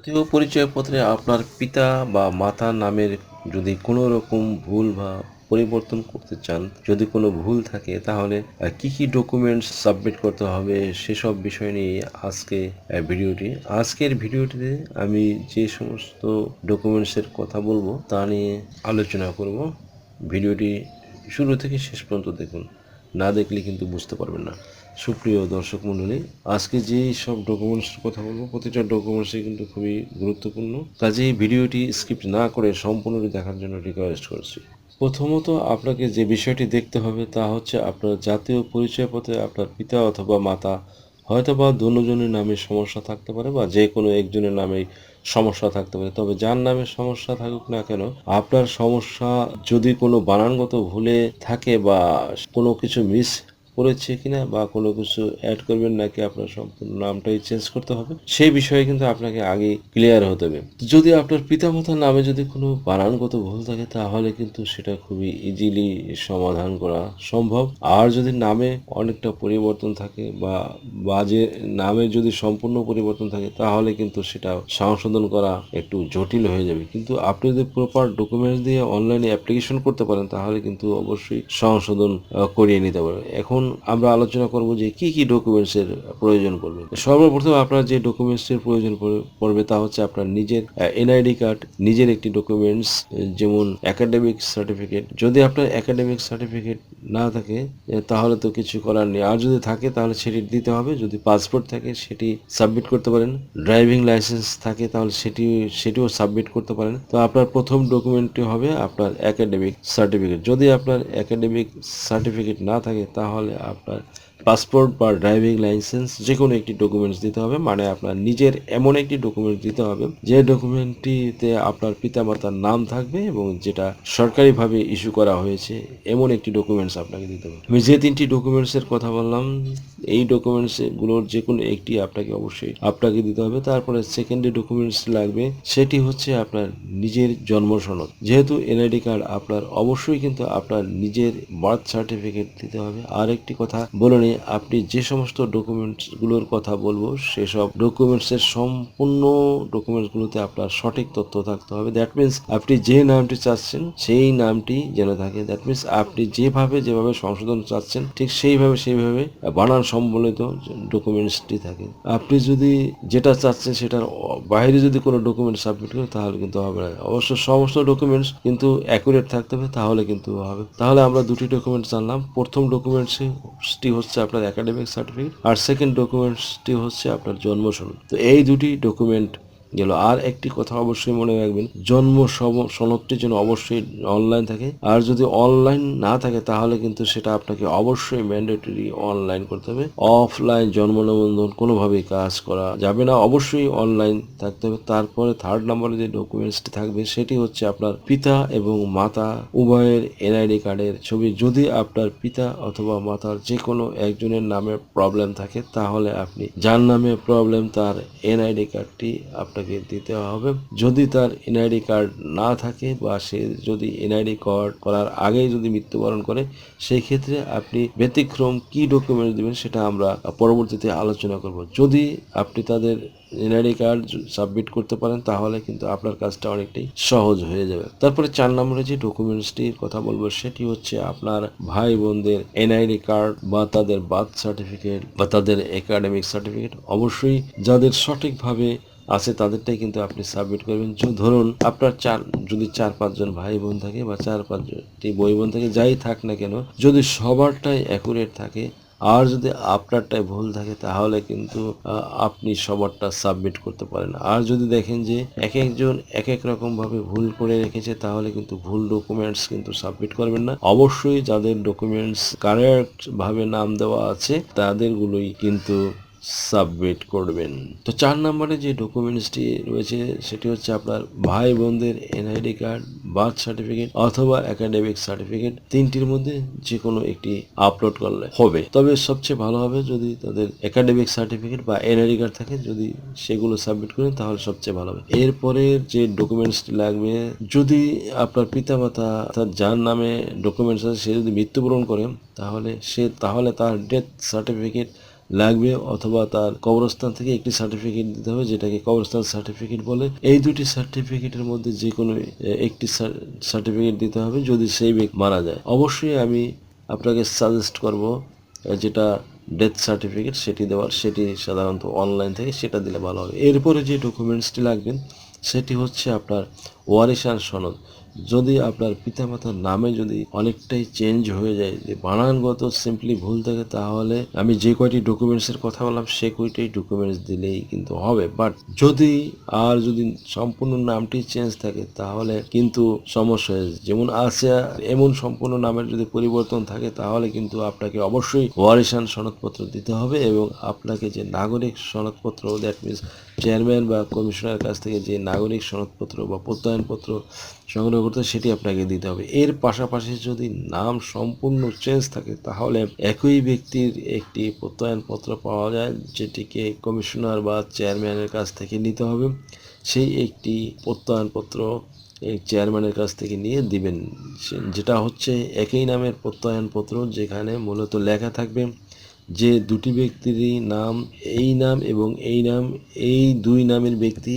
জাতীয় পরিচয়পত্রে আপনার পিতা বা মাতার নামের যদি কোনো রকম ভুল বা পরিবর্তন করতে চান, যদি কোনো ভুল থাকে, তাহলে কি কি ডকুমেন্টস সাবমিট করতে হবে সেসব বিষয় নিয়ে আজকে ভিডিওটি। আজকের ভিডিওটিতে আমি যে সমস্ত ডকুমেন্টসের কথা বলব তা নিয়ে আলোচনা করব। ভিডিওটি শুরু থেকে শেষ পর্যন্ত দেখুন। না দেখলে কিন্তু বুঝতে পারবেন না। সুপ্রিয় দর্শক মণ্ডলী আজকে যে সব ডকুমেন্টসের কথা বলব, প্রতিটা ডকুমেন্টসই কিন্তু খুবই গুরুত্বপূর্ণ। কাজেই ভিডিওটি স্কিপ না করে সম্পূর্ণটি দেখার জন্য রিকোয়েস্ট করছি। প্রথমত আপনাকে যে বিষয়টি দেখতে হবে তা হচ্ছে আপনার জাতীয় পরিচয়পত্রে আপনার পিতা অথবা মাতা, হয়তোবা দুজনের নামে সমস্যা থাকতে পারে বা যে কোনো একজনের নামে সমস্যা থাকতে পারে। তবে যার নামে সমস্যা থাকুক না কেন, আপনার সমস্যা যদি কোনো বানানগত ভুলে থাকে বা কোনো কিছু মিস করেছে কিনা বা কোনো কিছু অ্যাড করবেন নাকি আপনার সম্পূর্ণ নামটাই চেঞ্জ করতে হবে, সেই বিষয়ে কিন্তু আপনাকে আগে ক্লিয়ার হতে হবে। যদি আপনার পিতামাতার নামে যদি কোনো বানানগত ভুল থাকে, তাহলে কিন্তু সেটা খুবই ইজিলি সমাধান করা সম্ভব। আর যদি নামে অনেকটা পরিবর্তন থাকে বা বাজে নামে যদি সম্পূর্ণ পরিবর্তন থাকে, তাহলে কিন্তু সেটা সংশোধন করা একটু জটিল হয়ে যাবে। কিন্তু আপনি যদি প্রপার ডকুমেন্টস দিয়ে অনলাইনে অ্যাপ্লিকেশন করতে পারেন, তাহলে কিন্তু অবশ্যই সংশোধন করিয়ে নিতে পারবেন। এখন আমরা আলোচনা করব যে কি কি ডকুমেন্টস এর প্রয়োজন পড়বে। সর্বপ্রথম আপনার যে ডকুমেন্টস এর প্রয়োজন পড়ে- পড়বে তা হচ্ছে আপনার নিজের এনআইডি কার্ড নিজের একটি ডকুমেন্টস যেমন একাডেমিক সার্টিফিকেট যদি আপনার একাডেমিক সার্টিফিকেট না থাকে তাহলে তো কিছু করার নেই। আর যদি থাকে, তাহলে সেটি দিতে হবে। যদি পাসপোর্ট থাকে, সেটি সাবমিট করতে পারেন। ড্রাইভিং লাইসেন্স থাকে, তাহলে সেটি, সেটিও সাবমিট করতে পারেন। তো আপনার প্রথম ডকুমেন্টটি হবে আপনার একাডেমিক সার্টিফিকেট যদি আপনার একাডেমিক সার্টিফিকেট না থাকে, তাহলে আপনার পাসপোর্ট বা ড্রাইভিং লাইসেন্স যে কোনো একটি ডকুমেন্টস দিতে হবে মানে আপনার নিজের এমন একটি ডকুমেন্ট দিতে হবে, যে ডকুমেন্টটিতে আপনার পিতামাতার নাম থাকবে এবং যেটা সরকারিভাবে ইস্যু করা হয়েছে, এমন একটি ডকুমেন্টস আপনাকে দিতে হবে। আমি যে তিনটি ডকুমেন্টসের কথা বললাম, এই ডকুমেন্টসগুলোর যে কোনো একটি আপনাকে অবশ্যই আপনাকে দিতে হবে। তারপরে সেকেন্ডে ডকুমেন্টস লাগবে, সেটি হচ্ছে আপনার নিজের জন্ম সনদ। যেহেতু এনআইডি কার্ড আপনার অবশ্যই কিন্তু আপনার নিজের বার্থ সার্টিফিকেট দিতে হবে। আর একটি কথা বলে আপনি যে সমস্ত ডকুমেন্টসগুলোর কথা বলব, সেসব ডকুমেন্টস এর সম্পূর্ণ ডকুমেন্টস গুলোতে আপনার সঠিক তথ্য থাকতে হবে। দ্যাট মিন্স আপনি যে নামটি চাচ্ছেন, সেই নামটি যেন থাকে। দ্যাট মিন্স আপনি যেভাবে যেভাবে সংশোধন চাচ্ছেন, ঠিক সেইভাবে সেইভাবে বানান সম্বলিত ডকুমেন্টসটি থাকে। আপনি যদি যেটা চাচ্ছেন সেটার বাইরে যদি কোনো ডকুমেন্ট সাবমিট করেন, তাহলে কিন্তু হবে না। অবশ্য সমস্ত ডকুমেন্টস কিন্তু অ্যাকুরেট থাকতে হবে, তাহলে কিন্তু হবে। তাহলে আমরা দুটি ডকুমেন্টস জানলাম। প্রথম ডকুমেন্টসটি হচ্ছে আপনার একাডেমিক সার্টিফিকেট আর সেকেন্ড ডকুমেন্টসটি হচ্ছে আপনার জন্ম সনদ তো এই দুটি ডকুমেন্ট গেল। আর একটি কথা অবশ্যই মনে রাখবেন, জন্ম সনদটি যেন অবশ্যই অনলাইন থাকে। আর যদি অনলাইন না থাকে, তাহলে কিন্তু সেটা আপনাকে অবশ্যই ম্যান্ডেটরি অনলাইন করতে হবে। অফলাইন জন্ম নিবন্ধন কোনোভাবেই কাজ করা যাবে না। অবশ্যই অনলাইন থাকতে হবে। তারপরে থার্ড নম্বরে যে ডকুমেন্টসটি থাকবে, সেটি হচ্ছে আপনার পিতা এবং মাতা উভয়ের এনআইডি কার্ডের ছবি। যদি আপনার পিতা অথবা মাতার যে কোনো একজনের নামে প্রবলেম থাকে, তাহলে আপনি যার নামে প্রবলেম তার এনআইডি কার্ডটি আপনাকে দিতে হবে। যদি তার এনআইডি কার্ড না থাকে বা সে যদি এনআইডি কার্ড করার আগেই যদি মৃত্যুবরণ করে সেই ক্ষেত্রে আপনি ব্যতিক্রম কি ডকুমেন্ট দিবেন সেটা আমরা পরবর্তীতে আলোচনা করব। যদি আপনি তাদের এনআইডি কার্ড সাবমিট করতে পারেন, তাহলে কিন্তু আপনার কাজটা অনেকটাই সহজ হয়ে যাবে। তারপরে চার নম্বরে যে ডকুমেন্টসটির কথা বলব, সেটি হচ্ছে আপনার ভাই বোনদের এনআইডি কার্ড বা তাদের বার্থ সার্টিফিকেট বা তাদের একাডেমিক সার্টিফিকেট। অবশ্যই যাদের সঠিকভাবে আছে তাদেরটাই কিন্তু আপনি সাবমিট করবেন। ধরুন আপনার চার, যদি চার পাঁচজন ভাই বোন থাকে বা চার পাঁচটি বই বোন থাকে, যাই থাক না কেন, যদি সবারটাই অ্যাকুরেট থাকে, আর যদি আপনারটাই ভুল থাকে, তাহলে কিন্তু আপনি সবারটা সাবমিট করতে পারেন। আর যদি দেখেন যে এক একজন এক এক রকম ভাবে ভুল করে রেখেছে, তাহলে কিন্তু ভুল ডকুমেন্টস কিন্তু সাবমিট করবেন না। অবশ্যই যাদের ডকুমেন্টস কারেক্ট ভাবে নাম দেওয়া আছে, তাদেরগুলোই কিন্তু সাবমিট করবেন। তো চার নম্বরে যে ডকুমেন্টসটি রয়েছে, সেটি হচ্ছে আপনার ভাই বোনদের এনআইডি কার্ড, বার্থ সার্টিফিকেট অথবা একাডেমিক সার্টিফিকেট। তিনটির মধ্যে যে কোনো একটি আপলোড করলে হবে। তবে সবচেয়ে ভালো হবে যদি তাদের একাডেমিক সার্টিফিকেট বা এনআইডি কার্ড থাকে, যদি সেগুলো সাবমিট করেন, তাহলে সবচেয়ে ভালো হবে। এরপরে যে ডকুমেন্টসটি লাগবে, যদি আপনার পিতামাতা তার যার নামে ডকুমেন্টস আছে, সে যদি মৃত্যুবরণ করে, তাহলে সে, তাহলে তার ডেথ সার্টিফিকেট লাগবে অথবা তার কবরস্থান থেকে একটি সার্টিফিকেট দিতে হবে, যেটাকে কবরস্থান সার্টিফিকেট বলে। এই দুটি সার্টিফিকেটের মধ্যে যে কোনো একটি সার্টিফিকেট দিতে হবে যদি সেই ব্যক্তি মারা যায়। অবশ্যই আমি আপনাকে সাজেস্ট করব যেটা ডেথ সার্টিফিকেট সেটি দেওয়ার, সেটি সাধারণত অনলাইন থেকে সেটা দিলে ভালো হবে। এরপরে যে ডকুমেন্টসটি লাগবেন সেটি হচ্ছে আপনার ওয়ারিশান সনদ। যদি আপনার পিতামাতার নামে যদি অনেকটাই চেঞ্জ হয়ে যায়, যে বানানগত সিম্পলি ভুল থাকে, তাহলে আমি যে কয়টি ডকুমেন্টসের কথা বললাম, সে কয়টি ডকুমেন্টস দিলেই কিন্তু হবে। বাট যদি আর যদি সম্পূর্ণ নামটি চেঞ্জ থাকে, তাহলে কিন্তু সমস্যা হয়ে যেমন আছে, এমন সম্পূর্ণ নামের যদি পরিবর্তন থাকে, তাহলে কিন্তু আপনাকে অবশ্যই ওয়ারিশান সনদপত্র দিতে হবে এবং আপনাকে যে নাগরিক সনদপত্র দ্যাট মিনস চেয়ারম্যান বা কমিশনার কাছ থেকে যে নাগরিক সনদপত্র বা প্রত্যয়নপত্র সংগ্রহ করতে সেটি আপনাকে দিতে হবে। এর পাশাপাশি যদি নাম সম্পূর্ণ চেঞ্জ থাকে, তাহলে একই ব্যক্তির একটি প্রত্যয়নপত্র পাওয়া যায়, যেটিকে কমিশনার বা চেয়ারম্যানের কাছ থেকে নিতে হবে। সেই একটি প্রত্যয়নপত্র এই চেয়ারম্যানের কাছ থেকে নিয়ে দিবেন। যেটা হচ্ছে একই নামের প্রত্যয়নপত্র যেখানে মূলত লেখা থাকবে। যে দুটি ব্যক্তিরই নাম, এই নাম এবং এই নাম, এই দুই নামের ব্যক্তি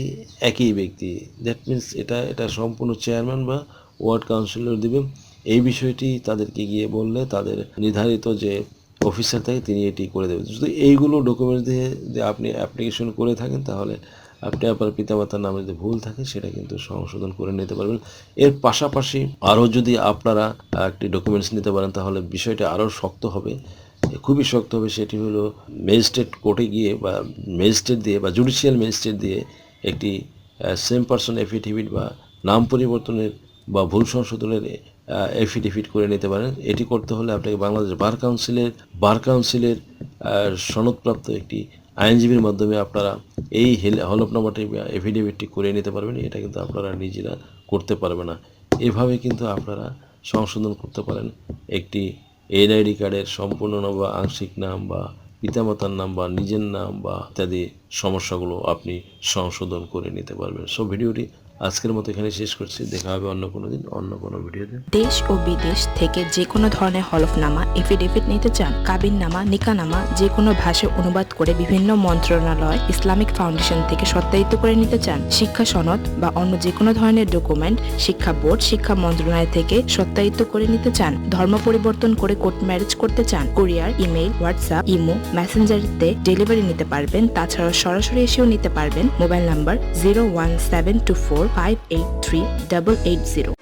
একই ব্যক্তি। দ্যাট মিন্স এটা এটা সম্পূর্ণ চেয়ারম্যান বা ওয়ার্ড কাউন্সিলর দিবে। এই বিষয়টি তাদেরকে গিয়ে বললে, তাদের নির্ধারিত যে অফিসার থাকে, তিনি এটি করে দেবেন। যদি এইগুলো ডকুমেন্টস দিয়ে দিয়ে আপনি অ্যাপ্লিকেশন করে থাকেন, তাহলে আপনি আপনার পিতামাতার নামে যদি ভুল থাকে, সেটা কিন্তু সংশোধন করে নিতে পারবেন। এর পাশাপাশি আরও যদি আপনারা একটি ডকুমেন্টস নিতে পারেন, তাহলে বিষয়টা আরও শক্ত হবে। খুবই শক্ত হবে, সেটি হলো ম্যাজিস্ট্রেট কোর্টে গিয়ে বা ম্যাজিস্ট্রেট দিয়ে বা জুডিশিয়াল ম্যাজিস্ট্রেট দিয়ে একটি সেম পার্সন এফিডেভিট বা নাম পরিবর্তনের বা ভুল সংশোধনের এফিডেভিট করে নিতে পারেন। এটি করতে হলে আপনাকে বাংলাদেশ বার কাউন্সিলের বার কাউন্সিলের সনদপ্রাপ্ত একটি আইনজীবীর মাধ্যমে আপনারা এই হেল- হলফনামাটি এফিডেভিটটি করে নিতে পারবেন। এটা কিন্তু আপনারা নিজেরা করতে পারবে না। এভাবে কিন্তু আপনারা সংশোধন করতে পারেন একটি এনআইডি কার্ডের সম্পূর্ণ নাম বা আংশিক নাম বা পিতামাতার নাম বা নিজের নাম বা ইত্যাদি সমস্যাগুলো আপনি সংশোধন করে নিতে পারবেন। সো ভিডিওটি আজকের মতো এখানে শেষ করছি। দেখা হবে অন্য কোনো দিন, অন্য কোনো ভিডিওতে। দেশ ও বিদেশ থেকে যে কোনো ধরনের হলফনামা এফিডেভিট নিতে চান কাবিন কাবিননামা, নিকানামা, যে কোনো ভাষায় অনুবাদ করে বিভিন্ন মন্ত্রণালয়, ইসলামিক ফাউন্ডেশন থেকে সত্যায়িত করে নিতে চান, শিক্ষা সনদ বা অন্য যে কোনো ধরনের ডকুমেন্ট, শিক্ষা বোর্ড, শিক্ষা মন্ত্রণালয় থেকে সত্যায়িত করে নিতে চান, ধর্ম পরিবর্তন করে কোর্ট ম্যারেজ করতে চান, কুরিয়ার, ইমেইল, হোয়াটসঅ্যাপ, ইমো, মেসেঞ্জারিতে ডেলিভারি নিতে পারবেন, তাছাড়াও সরাসরি এসেও নিতে পারবেন, mobile number zero one seven two four five eight three double eight zero